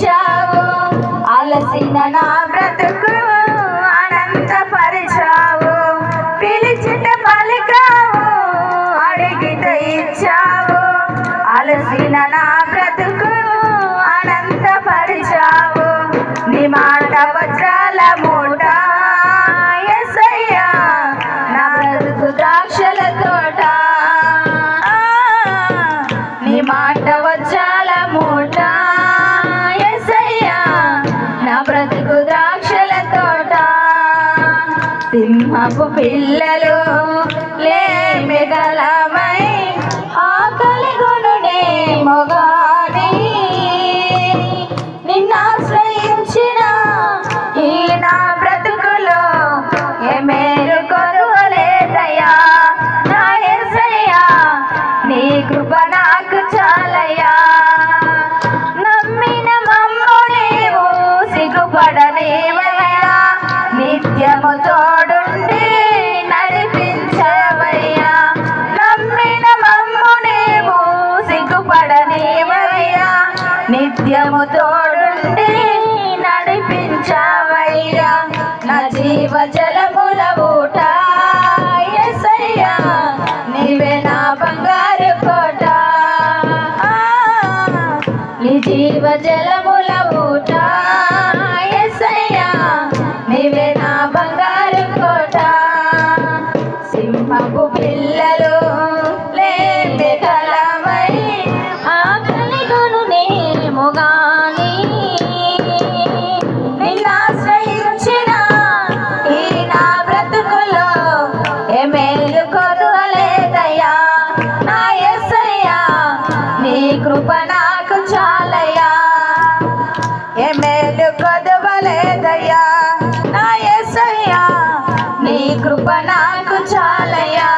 పరిచావు. అలసిన నా బ్రతుకు అనంత పరిచావు. పిలిచిట పలికావు అడిగిట ఇచ్చావు. అలసిన నా పిల్లలు లేమిగలమై ఆకలి కొనుడే మొగాది నిన్నాశ్రయించిన ఈ నా బ్రతుకులో ఏ మేలు కొనుగోలేదయ్యా నా ఎసయ్యా నీ కృప నాకు చాలయ్యా. నమ్మిన మమ్ము నీవు సిగ్గుపడనివయ్యా నిత్యము నిత్యము తోడుండి నడిపించావయ్యా. నా జీవ జలముల ఊట ఎసయ్యా నీవే నా బంగారు కోట. నీ జీవ జలముల ఊట ఎసయ్యా నీవే నా బంగారు కోట. సింహపు పిల్లలు వేలు కదవలేదయ్యా నా ఎసయ్యా నీ కృప నాకు చాలయ్యా.